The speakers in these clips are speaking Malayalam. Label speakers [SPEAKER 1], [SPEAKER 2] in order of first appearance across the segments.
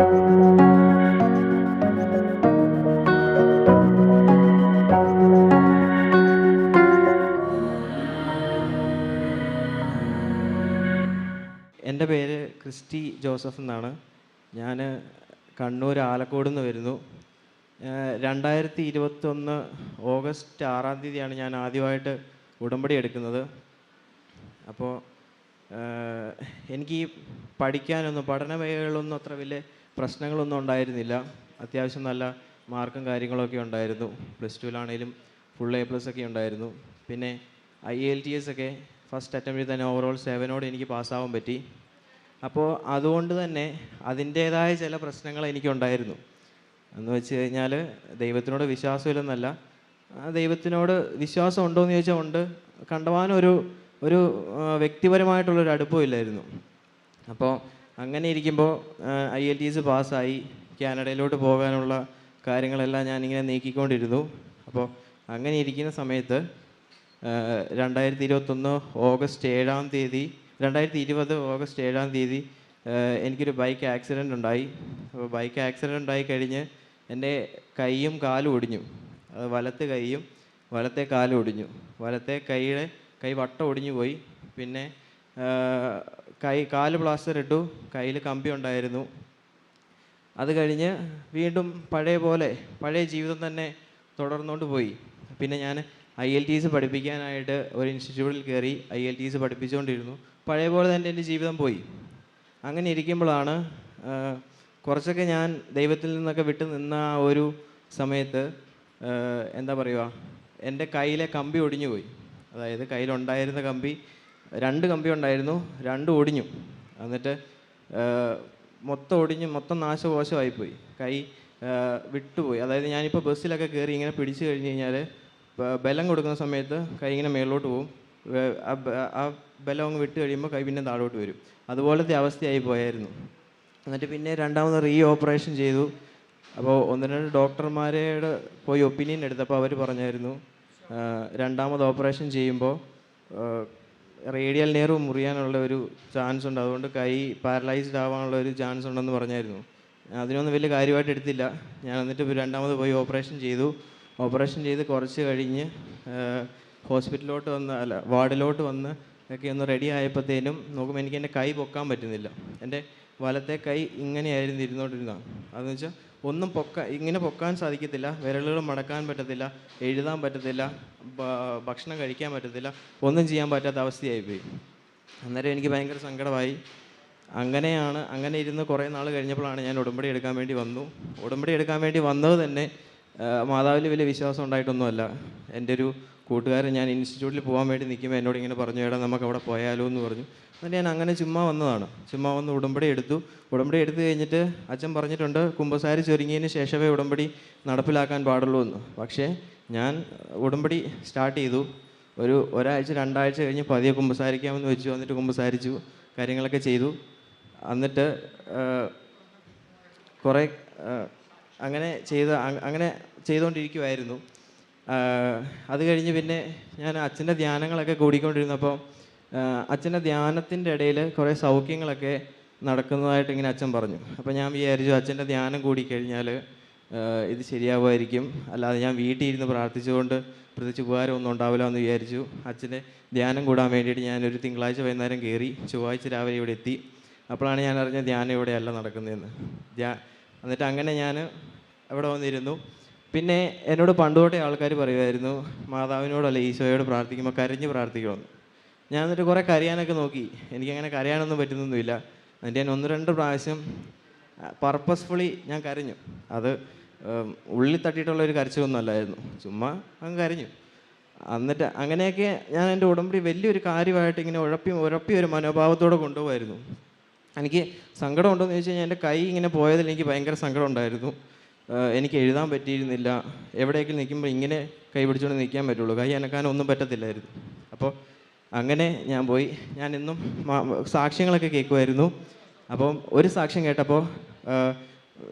[SPEAKER 1] എന്റെ പേര് ക്രിസ്റ്റി ജോസഫ് എന്നാണ്. ഞാൻ കണ്ണൂർ ആലക്കോട് നിന്ന് വരുന്നു. രണ്ടായിരത്തി ഇരുപത്തൊന്ന് ഓഗസ്റ്റ് ആറാം തീയതിയാണ് ഞാൻ ആദ്യമായിട്ട് ഉടമ്പടി എടുക്കുന്നത്. അപ്പോൾ എനിക്ക് പഠിക്കാനൊന്നും പഠന മേഖലകളൊന്നും അത്ര വലിയ പ്രശ്നങ്ങളൊന്നും ഉണ്ടായിരുന്നില്ല. അത്യാവശ്യം നല്ല മാർക്കും കാര്യങ്ങളൊക്കെ ഉണ്ടായിരുന്നു. പ്ലസ് ടുവിലാണേലും ഫുൾ എ പ്ലസ് ഒക്കെ ഉണ്ടായിരുന്നു. പിന്നെ ഐ എൽ ടി എസ് ഒക്കെ ഫസ്റ്റ് അറ്റംപ്റ്റിൽ തന്നെ ഓവറോൾ സെവനോട് എനിക്ക് പാസ്സാവാൻ പറ്റി. അപ്പോൾ അതുകൊണ്ട് തന്നെ അതിന്റേതായ ചില പ്രശ്നങ്ങൾ എനിക്കുണ്ടായിരുന്നു. എന്ന് വെച്ച് കഴിഞ്ഞാൽ ദൈവത്തിനോട് വിശ്വാസമില്ലെന്നല്ല. ദൈവത്തിനോട് വിശ്വാസം ഉണ്ടോ എന്ന് ചോദിച്ചാൽ ഉണ്ട്. കണ്ടവാനൊരു ഒരു വ്യക്തിപരമായിട്ടുള്ളൊരു അടുപ്പമില്ലായിരുന്നു. അപ്പോൾ അങ്ങനെ ഇരിക്കുമ്പോൾ ഐ എൽ ടി എസ് പാസ്സായി കാനഡയിലോട്ട് പോകാനുള്ള കാര്യങ്ങളെല്ലാം ഞാനിങ്ങനെ നീക്കിക്കൊണ്ടിരുന്നു. അപ്പോൾ അങ്ങനെ ഇരിക്കുന്ന സമയത്ത് രണ്ടായിരത്തി ഇരുപത്തൊന്ന് ഓഗസ്റ്റ് ഏഴാം തീയതി രണ്ടായിരത്തി ഇരുപത് ഓഗസ്റ്റ് ഏഴാം തീയതി എനിക്കൊരു ബൈക്ക് ആക്സിഡന്റ് ഉണ്ടായി. അപ്പോൾ ബൈക്ക് ആക്സിഡന്റ് ഉണ്ടായി കഴിഞ്ഞ് എന്റെ കൈയും കാലും ഒടിഞ്ഞു. അത് വലത്തെ കൈയും വലത്തെ കാലും ഒടിഞ്ഞു. വലത്തെ കൈയുടെ കൈ വട്ടം ഒടിഞ്ഞു പോയി പിന്നെ കൈ കാൽ പ്ലാസ്റ്റർ ഇട്ടു കയ്യിൽ കമ്പി ഉണ്ടായിരുന്നു. അത് കഴിഞ്ഞ് വീണ്ടും പഴയ പോലെ പഴയ ജീവിതം തന്നെ തുടർന്നുകൊണ്ട് പോയി. പിന്നെ ഞാൻ ഐ എൽ ടി എസ് പഠിപ്പിക്കാനായിട്ട് ഒരു ഇൻസ്റ്റിറ്റ്യൂട്ടിൽ കയറി ഐ എൽ ടി എസ് പഠിപ്പിച്ചുകൊണ്ടിരുന്നു പഴയ പോലെ തന്നെ എന്റെ ജീവിതം പോയി. അങ്ങനെ ഇരിക്കുമ്പോഴാണ് കുറച്ചൊക്കെ ഞാൻ ദൈവത്തിൽ നിന്നൊക്കെ വിട്ടു നിന്ന ആ ഒരു സമയത്ത് എന്താ പറയുക എന്റെ കയ്യിലെ കമ്പി ഒടിഞ്ഞു പോയി അതായത് കയ്യിലുണ്ടായിരുന്ന കമ്പി രണ്ട് കമ്പി ഉണ്ടായിരുന്നു രണ്ടും ഒടിഞ്ഞു. എന്നിട്ട് മൊത്തം ഒടിഞ്ഞ് മൊത്തം നാശകോശമായിപ്പോയി. കൈ വിട്ടുപോയി. അതായത് ഞാനിപ്പോൾ ബസ്സിലൊക്കെ കയറി ഇങ്ങനെ പിടിച്ചു കഴിഞ്ഞ് കഴിഞ്ഞാൽ ബലം കൊടുക്കുന്ന സമയത്ത് കൈ ഇങ്ങനെ മേളിലോട്ട് പോകും ആ ബലം അങ്ങ് വിട്ട് കഴിയുമ്പോൾ കൈ പിന്നെ താഴോട്ട് വരും. അതുപോലത്തെ അവസ്ഥയായി പോയായിരുന്നു. എന്നിട്ട് പിന്നെ രണ്ടാമത് റീ ഓപ്പറേഷൻ ചെയ്തു. അപ്പോൾ ഒന്ന് രണ്ട് ഡോക്ടർമാരുടെ പോയി ഒപ്പീനിയൻ എടുത്തപ്പോൾ അവർ പറഞ്ഞായിരുന്നു രണ്ടാമത് ഓപ്പറേഷൻ ചെയ്യുമ്പോൾ റേഡിയൽ നെയർ മുറിയാനുള്ള ഒരു ചാൻസ് ഉണ്ട്. അതുകൊണ്ട് കൈ പാരലൈസ്ഡ് ആവാനുള്ള ഒരു ചാൻസ് ഉണ്ടെന്ന് പറഞ്ഞായിരുന്നു. അതിനൊന്നും വലിയ കാര്യമായിട്ട് എടുത്തില്ല. ഞാൻ എന്നിട്ട് രണ്ടാമത് പോയി ഓപ്പറേഷൻ ചെയ്തു. ഓപ്പറേഷൻ ചെയ്ത് കുറച്ച് കഴിഞ്ഞ് ഹോസ്പിറ്റലിലോട്ട് വന്ന് അല്ല വാർഡിലോട്ട് വന്ന് ഒക്കെ ഒന്ന് റെഡി ആയപ്പോഴത്തേനും നോക്കുമ്പോൾ എനിക്ക് എന്റെ കൈ പൊക്കാൻ പറ്റുന്നില്ല. എന്റെ വലത്തെ കൈ ഇങ്ങനെയായിരുന്നു ഇരുന്നോണ്ടിരുന്നത് അതെന്ന് വെച്ചാൽ ഒന്നും പൊക്ക ഇങ്ങനെ പൊക്കാൻ സാധിക്കത്തില്ല. വിരലുകൾ മടക്കാൻ പറ്റത്തില്ല. എഴുതാൻ പറ്റത്തില്ല. ഭക്ഷണം കഴിക്കാൻ പറ്റത്തില്ല. ഒന്നും ചെയ്യാൻ പറ്റാത്ത അവസ്ഥയായിപ്പോയി. അന്നേരം എനിക്ക് ഭയങ്കര സങ്കടമായി. അങ്ങനെയാണ് അങ്ങനെ ഇരുന്ന് കുറേ നാൾ കഴിഞ്ഞപ്പോഴാണ് ഞാൻ ഉടമ്പടി എടുക്കാൻ വേണ്ടി വന്നു. ഉടമ്പടി എടുക്കാൻ വേണ്ടി വന്നത് തന്നെ മാതാവിൽ വലിയ വിശ്വാസം ഉണ്ടായിട്ടൊന്നുമല്ല. എന്റെ ഒരു കൂട്ടുകാരൻ ഞാൻ ഇൻസ്റ്റിറ്റ്യൂട്ടിൽ പോകാൻ വേണ്ടി നിൽക്കുമ്പോൾ എന്നോട് ഇങ്ങനെ പറഞ്ഞു എടാ നമുക്ക് അവിടെ പോയാലോ എന്ന് പറഞ്ഞു. എന്നിട്ട് ഞാൻ അങ്ങനെ ചുമ്മാ വന്നതാണ്. ചുമ്മാ വന്ന് ഉടമ്പടി എടുത്തു. ഉടമ്പടി എടുത്തു കഴിഞ്ഞിട്ട് അച്ഛൻ പറഞ്ഞിട്ടുണ്ട് കുമ്പസാരി ചൊരുങ്ങിയതിന് ശേഷമേ ഉടമ്പടി നടപ്പിലാക്കാൻ പാടുള്ളൂ എന്ന്. പക്ഷേ ഞാൻ ഉടമ്പടി സ്റ്റാർട്ട് ചെയ്തു. ഒരു ഒരാഴ്ച രണ്ടാഴ്ച കഴിഞ്ഞ് പതിയെ കുമ്പസാരിക്കാമെന്ന് വെച്ചു. എന്നിട്ട് കുമ്പസാരിച്ചു കാര്യങ്ങളൊക്കെ ചെയ്തു. എന്നിട്ട് കുറേ അങ്ങനെ ചെയ്ത അങ്ങനെ ചെയ്തുകൊണ്ടിരിക്കുമായിരുന്നു അത് കഴിഞ്ഞ് പിന്നെ ഞാൻ അച്ഛന്റെ ധ്യാനങ്ങളൊക്കെ കൂടിക്കൊണ്ടിരുന്നപ്പോൾ അച്ഛന്റെ ധ്യാനത്തിന്റെ ഇടയിൽ കുറേ സൗഖ്യങ്ങളൊക്കെ നടക്കുന്നതായിട്ട് ഇങ്ങനെ അച്ഛൻ പറഞ്ഞു. അപ്പോൾ ഞാൻ വിചാരിച്ചു അച്ഛന്റെ ധ്യാനം കൂടിക്കഴിഞ്ഞാൽ ഇത് ശരിയാവുമായിരിക്കും. അല്ലാതെ ഞാൻ വീട്ടിൽ ഇരുന്ന് പ്രാർത്ഥിച്ചുകൊണ്ട് പ്രത്യേകിച്ച് ഉപകാരമൊന്നും ഉണ്ടാവില്ല എന്ന് വിചാരിച്ചു. അച്ഛന്റെ ധ്യാനം കൂടാൻ വേണ്ടിയിട്ട് ഞാനൊരു തിങ്കളാഴ്ച വൈകുന്നേരം കയറി ചൊവ്വാഴ്ച രാവിലെ ഇവിടെ എത്തി. അപ്പോഴാണ് ഞാൻ അറിഞ്ഞ ധ്യാനം ഇവിടെയല്ല നടക്കുന്നതെന്ന്. ധ്യാ എന്നിട്ട് അങ്ങനെ ഞാൻ അവിടെ വന്നിരുന്നു. പിന്നെ എന്നോട് പണ്ടുകൊട്ടേ ആൾക്കാർ പറയുമായിരുന്നു മാതാവിനോടല്ല ഈശോയോട് പ്രാർത്ഥിക്കുമ്പോൾ കരഞ്ഞ് പ്രാർത്ഥിക്കണമെന്ന്. ഞാൻ എന്നിട്ട് കുറേ കരയാനൊക്കെ നോക്കി. എനിക്കങ്ങനെ കരയാനൊന്നും പറ്റുന്നൊന്നുമില്ല. എന്നിട്ട് ഞാൻ ഒന്ന് രണ്ട് പ്രാവശ്യം പർപ്പസ്ഫുള്ളി ഞാൻ കരഞ്ഞു. അത് ഉള്ളിൽ തട്ടിയിട്ടുള്ള ഒരു കരച്ചിലൊന്നും അല്ലായിരുന്നു. ചുമ്മാ അങ്ങ് കരഞ്ഞു. എന്നിട്ട് അങ്ങനെയൊക്കെ ഞാൻ എന്റെ ഉടമ്പടി വലിയൊരു കാര്യമായിട്ട് ഇങ്ങനെ ഉഴപ്പി ഉഴപ്പി ഒരു മനോഭാവത്തോടെ കൊണ്ടുപോകായിരുന്നു എനിക്ക് സങ്കടം ഉണ്ടോയെന്ന് ചോദിച്ചു കഴിഞ്ഞാൽ എന്റെ കൈ ഇങ്ങനെ പോയതിൽ എനിക്ക് ഭയങ്കര സങ്കടം ഉണ്ടായിരുന്നു എനിക്ക് എഴുതാൻ പറ്റിയിരുന്നില്ല. എവിടെയൊക്കെ നിൽക്കുമ്പോൾ ഇങ്ങനെ കൈ പിടിച്ചുകൊണ്ട് നിൽക്കാൻ പറ്റുള്ളൂ. കൈ അനക്കാനൊന്നും പറ്റത്തില്ലായിരുന്നു. അപ്പോൾ അങ്ങനെ ഞാൻ പോയി. ഞാൻ ഇന്നും സാക്ഷ്യങ്ങളൊക്കെ കേൾക്കുമായിരുന്നു. അപ്പം ഒരു സാക്ഷ്യം കേട്ടപ്പോൾ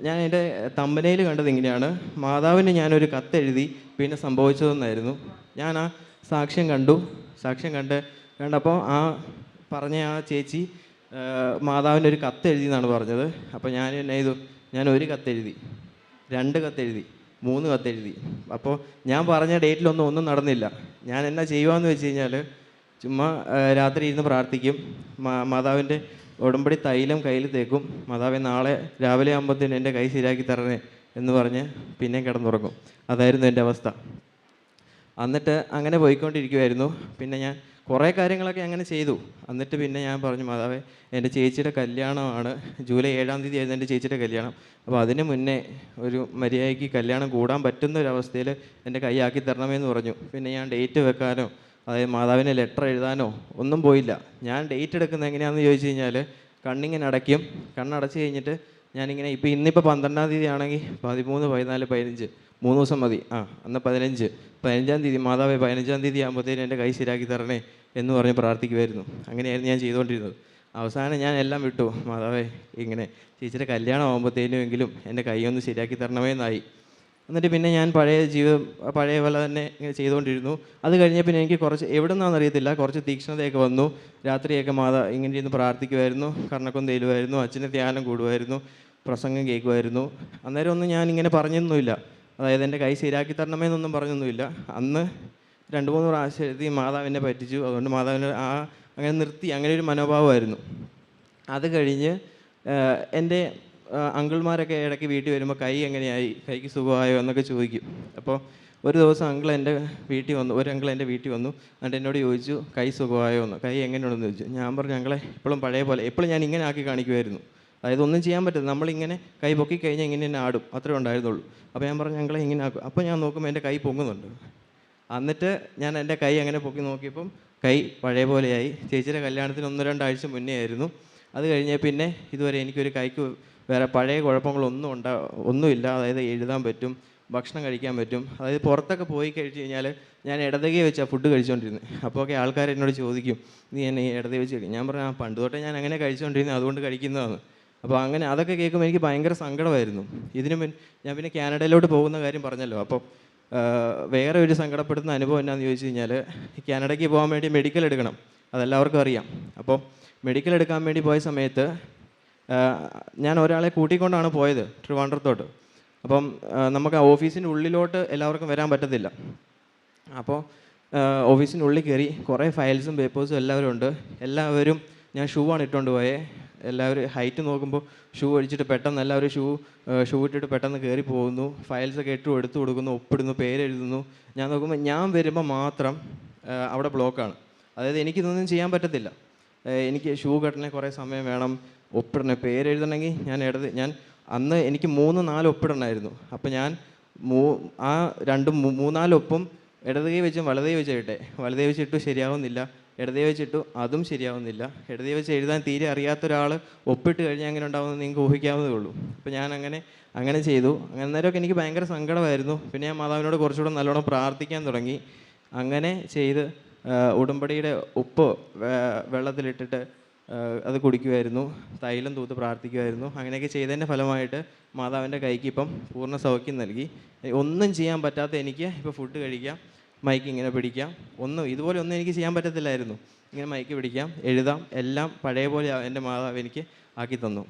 [SPEAKER 1] ഞാൻ എന്റെ തമ്പനയിൽ കണ്ടത് ഇങ്ങനെയാണ്. മാതാവിന് ഞാനൊരു കത്തെഴുതി പിന്നെ സംഭവിച്ചതെന്നായിരുന്നു. ഞാൻ ആ സാക്ഷ്യം കണ്ടു. സാക്ഷ്യം കണ്ട് കണ്ടപ്പോൾ ആ പറഞ്ഞ ആ ചേച്ചി മാതാവിന് ഒരു കത്ത് എഴുതി എന്നാണ് പറഞ്ഞത്. അപ്പോൾ ഞാൻ എന്നെ ചെയ്തു ഞാൻ ഒരു കത്തെഴുതി രണ്ട് കത്തെഴുതി മൂന്ന് കത്തെഴുതി അപ്പോൾ ഞാൻ പറഞ്ഞ ഡേറ്റിലൊന്നും ഒന്നും നടന്നില്ല. ഞാൻ എന്നാ ചെയ്യുവാന്ന് വെച്ച് കഴിഞ്ഞാൽ ചുമ്മാ രാത്രി ഇരുന്ന് പ്രാർത്ഥിക്കും. മാതാവിന്റെ ഉടമ്പടി തൈലം കയ്യിൽ തേക്കും. മാതാവെ നാളെ രാവിലെ ആകുമ്പോഴത്തേന് എന്റെ കൈ ശരിയാക്കി തരണേ എന്ന് പറഞ്ഞ് പിന്നെ കിടന്നുറങ്ങും. അതായിരുന്നു എന്റെ അവസ്ഥ. എന്നിട്ട് അങ്ങനെ പോയിക്കൊണ്ടിരിക്കുമായിരുന്നു പിന്നെ ഞാൻ കുറേ കാര്യങ്ങളൊക്കെ അങ്ങനെ ചെയ്തു. എന്നിട്ട് പിന്നെ ഞാൻ പറഞ്ഞു മാതാവേ എന്റെ ചേച്ചിയുടെ കല്യാണമാണ്. ജൂലൈ ഏഴാം തീയതി ആയിരുന്നു എന്റെ ചേച്ചിയുടെ കല്യാണം. അപ്പോൾ അതിന് മുന്നേ ഒരു മര്യാദയ്ക്ക് കല്യാണം കൂടാൻ പറ്റുന്ന ഒരു അവസ്ഥയിൽ എന്റെ കൈയാക്കി തരണമെന്ന് പറഞ്ഞു. പിന്നെ ഞാൻ ഡേറ്റ് വെക്കാനോ അതായത് മാതാവിനെ ലെറ്റർ എഴുതാനോ ഒന്നും പോയില്ല. ഞാൻ ഡേറ്റ് എടുക്കുന്നത് എങ്ങനെയാണെന്ന് ചോദിച്ചു കഴിഞ്ഞാൽ കണ്ണിങ്ങനെ അടയ്ക്കും. കണ്ണടച്ച് കഴിഞ്ഞിട്ട് ഞാനിങ്ങനെ ഇപ്പോൾ ഇന്നിപ്പോൾ പന്ത്രണ്ടാം തീയതി ആണെങ്കിൽ പതിമൂന്ന് പതിനാല് പതിനഞ്ച്. മൂന്ന് ദിവസം മതി. ആ അന്ന് പതിനഞ്ച്. പതിനഞ്ചാം തീയതി മാതാവേ പതിനഞ്ചാം തീയതി ആകുമ്പോഴത്തേനും എന്റെ കൈ ശരിയാക്കി തരണേ എന്ന് പറഞ്ഞ് പ്രാർത്ഥിക്കുമായിരുന്നു അങ്ങനെയായിരുന്നു ഞാൻ ചെയ്തുകൊണ്ടിരുന്നത്. അവസാനം ഞാൻ എല്ലാം വിട്ടു. മാതാവേ ഇങ്ങനെ ചേച്ചിയുടെ കല്യാണം ആകുമ്പോഴത്തേനും എങ്കിലും എന്റെ കൈ ഒന്ന് ശരിയാക്കി തരണമേ എന്നായി. എന്നിട്ട് പിന്നെ ഞാൻ പഴയ ജീവിതം പഴയ പോലെ തന്നെ ഇങ്ങനെ ചെയ്തുകൊണ്ടിരുന്നു. അത് കഴിഞ്ഞ പിന്നെ എനിക്ക് കുറച്ച് എവിടെ നിന്നാണെന്ന് അറിയത്തില്ല. കുറച്ച് തീക്ഷ്ണതയൊക്കെ വന്നു. രാത്രിയൊക്കെ മാതാ ഇങ്ങനെ ഇരുന്ന് പ്രാർത്ഥിക്കുമായിരുന്നു കർണക്കം തേലുമായിരുന്നു അച്ഛന്റെ ധ്യാനം കൂടുമായിരുന്നു പ്രസംഗം കേൾക്കുമായിരുന്നു അന്നേരം ഒന്നും ഞാൻ ഇങ്ങനെ പറഞ്ഞൊന്നുമില്ല. അതായത് എന്റെ കൈ ശരിയാക്കി തരണമേ എന്നൊന്നും പറഞ്ഞൊന്നുമില്ല. അന്ന് രണ്ട് മൂന്ന് പ്രാവശ്യം മാതാവിനെ പറ്റിച്ചു. അതുകൊണ്ട് മാതാവിനെ ആ അങ്ങനെ നിർത്തി. അങ്ങനെ ഒരു മനോഭാവമായിരുന്നു. അത് കഴിഞ്ഞ് എന്റെ അങ്കിൾമാരൊക്കെ ഇടയ്ക്ക് വീട്ടിൽ വരുമ്പോൾ കൈ എങ്ങനെയായി? കൈക്ക് സുഖമായോ എന്നൊക്കെ ചോദിക്കും. അപ്പോൾ ഒരു ദിവസം അങ്കിൾ എന്റെ വീട്ടിൽ വന്നു. ഒരു അങ്കിൾ എന്റെ വീട്ടിൽ വന്നു. എന്നിട്ട് എന്നോട് ചോദിച്ചു കൈ സുഖമായോ? എന്ന്. കൈ എങ്ങനെയുണ്ടെന്ന് ചോദിച്ചു. ഞാൻ പറഞ്ഞു ഞങ്ങളെ ഇപ്പോഴും പഴയ പോലെ. എപ്പോഴും ഞാൻ ഇങ്ങനെ ആക്കി കാണിക്കുമായിരുന്നു. അതായത് ഒന്നും ചെയ്യാൻ പറ്റില്ല. നമ്മളിങ്ങനെ കൈ പൊക്കി കഴിഞ്ഞാൽ ഇങ്ങനെ തന്നെ ആടും. അത്രേ ഉണ്ടായിരുന്നുള്ളൂ. അപ്പോൾ ഞാൻ പറഞ്ഞു ഞങ്ങളെ ഇങ്ങനെ ആക്കും. അപ്പോൾ ഞാൻ നോക്കുമ്പോൾ എന്റെ കൈ പൊങ്ങുന്നുണ്ട്. എന്നിട്ട് ഞാൻ എന്റെ കൈ അങ്ങനെ പൊക്കി നോക്കിയപ്പം കൈ പഴയ പോലെയായി. ചേച്ചിയുടെ കല്യാണത്തിന് ഒന്ന് രണ്ടാഴ്ച മുന്നേ ആയിരുന്നു. അത് കഴിഞ്ഞ് പിന്നെ ഇതുവരെ എനിക്കൊരു കൈക്ക് വേറെ പഴയ കുഴപ്പങ്ങളൊന്നും ഉണ്ടാ ഒന്നുമില്ല അതായത് എഴുതാൻ പറ്റും ഭക്ഷണം കഴിക്കാൻ പറ്റും. അതായത് പുറത്തൊക്കെ പോയി കഴിച്ചു കഴിഞ്ഞാൽ ഞാൻ ഇടതകയെ വെച്ചാണ് ഫുഡ് കഴിച്ചുകൊണ്ടിരുന്നത് അപ്പോൾ ഒക്കെ ആൾക്കാർ എന്നോട് ചോദിക്കും നീ എന്നെ ഇടതേ വെച്ച് കഴിക്കും ഞാൻ പറഞ്ഞു ആ പണ്ട് തൊട്ടേ ഞാൻ അങ്ങനെ കഴിച്ചുകൊണ്ടിരുന്നത് അതുകൊണ്ട് കഴിക്കുന്നതാണ്. അപ്പോൾ അങ്ങനെ അതൊക്കെ കേൾക്കുമ്പോൾ എനിക്ക് ഭയങ്കര സങ്കടമായിരുന്നു. ഇതിനു മുൻ ഞാൻ പിന്നെ കാനഡയിലോട്ട് പോകുന്ന കാര്യം പറഞ്ഞല്ലോ. അപ്പോൾ വേറെ ഒരു സങ്കടപ്പെടുന്ന അനുഭവം എന്നാന്ന് ചോദിച്ചു കഴിഞ്ഞാൽ കാനഡയ്ക്ക് പോകാൻ വേണ്ടി മെഡിക്കൽ എടുക്കണം. അതെല്ലാവർക്കും അറിയാം. അപ്പോൾ മെഡിക്കൽ എടുക്കാൻ വേണ്ടി പോയ സമയത്ത് ഞാൻ ഒരാളെ കൂട്ടിക്കൊണ്ടാണ് പോയത് ട്രിവാൻഡ്രത്തോട്ട്. അപ്പം നമുക്ക് ആ ഓഫീസിന്റെ ഉള്ളിലോട്ട് എല്ലാവർക്കും വരാൻ പറ്റത്തില്ല. അപ്പോൾ ഓഫീസിന്റെ ഉള്ളിൽ കയറി കുറേ ഫയൽസും പേപ്പേഴ്സും എല്ലാവരും ഉണ്ട് എല്ലാവരും ഞാൻ ഷൂ ആണ് ഇട്ടുകൊണ്ട് പോയേ. എല്ലാവരും ഹൈറ്റ് നോക്കുമ്പോൾ ഷൂ അടിച്ചിട്ട് പെട്ടെന്ന് എല്ലാവരും ഷൂ ഷൂ ഇട്ടിട്ട് പെട്ടെന്ന് കയറി പോകുന്നു. ഫയൽസൊക്കെ ഇട്ടു എടുത്തു കൊടുക്കുന്നു ഒപ്പിടുന്നു പേരെഴുതുന്നു ഞാൻ നോക്കുമ്പോൾ ഞാൻ വരുമ്പോൾ മാത്രം അവിടെ ബ്ലോക്കാണ് അതായത് എനിക്കിതൊന്നും ചെയ്യാൻ പറ്റത്തില്ല. എനിക്ക് ഷൂ കെട്ടണേ കുറേ സമയം വേണം. ഒപ്പിടണേ പേരെഴുതണമെങ്കിൽ ഞാൻ ഇടത് ഞാൻ അന്ന് എനിക്ക് മൂന്ന് നാല് ഒപ്പിടണമായിരുന്നു അപ്പോൾ ഞാൻ മൂ ആ രണ്ടും മൂന്നാലൊപ്പം ഇടത് കൈ വെച്ചും വലത് വെച്ചിട്ടും വലത് കൈ വെച്ചിട്ടു ശരിയാവുന്നില്ല. ഇടത് വെച്ചിട്ടു. അതും ശരിയാവുന്നില്ല. ഇടതേ വെച്ച് എഴുതാൻ തീരെ അറിയാത്ത ഒരാൾ ഒപ്പിട്ട് കഴിഞ്ഞാൽ അങ്ങനെ ഉണ്ടാവുമെന്ന് നിങ്ങൾക്ക് ഊഹിക്കാവുന്നതേ ഉള്ളൂ. അപ്പോൾ ഞാൻ അങ്ങനെ അങ്ങനെ ചെയ്തു. അങ്ങനെ അന്നേരമൊക്കെ എനിക്ക് ഭയങ്കര സങ്കടമായിരുന്നു. പിന്നെ ഞാൻ മാതാവിനോട് കുറച്ചുകൂടെ നല്ലോണം പ്രാർത്ഥിക്കാൻ തുടങ്ങി. അങ്ങനെ ചെയ്ത് ഉടമ്പടിയുടെ ഉപ്പ് വെള്ളത്തിലിട്ടിട്ട് അത് കുടിക്കുമായിരുന്നു തൈലം തൂത്ത് പ്രാർത്ഥിക്കുമായിരുന്നു അങ്ങനെയൊക്കെ ചെയ്തതിന്റെ ഫലമായിട്ട് മാതാവിന്റെ കൈക്ക് ഇപ്പം പൂർണ സൗഖ്യം നൽകി. ഒന്നും ചെയ്യാൻ പറ്റാത്ത എനിക്ക് ഇപ്പോൾ ഫുഡ് കഴിക്കാം. മൈക്ക് ഇങ്ങനെ പിടിക്കാം. ഒന്നും ഇതുപോലെ ഒന്നും എനിക്ക് ചെയ്യാൻ പറ്റത്തില്ലായിരുന്നു. ഇങ്ങനെ മൈക്ക് പിടിക്കാം. എഴുതാം. എല്ലാം പഴയ പോലെ എന്റെ മാതാവ് എനിക്ക് ആക്കി തന്നു.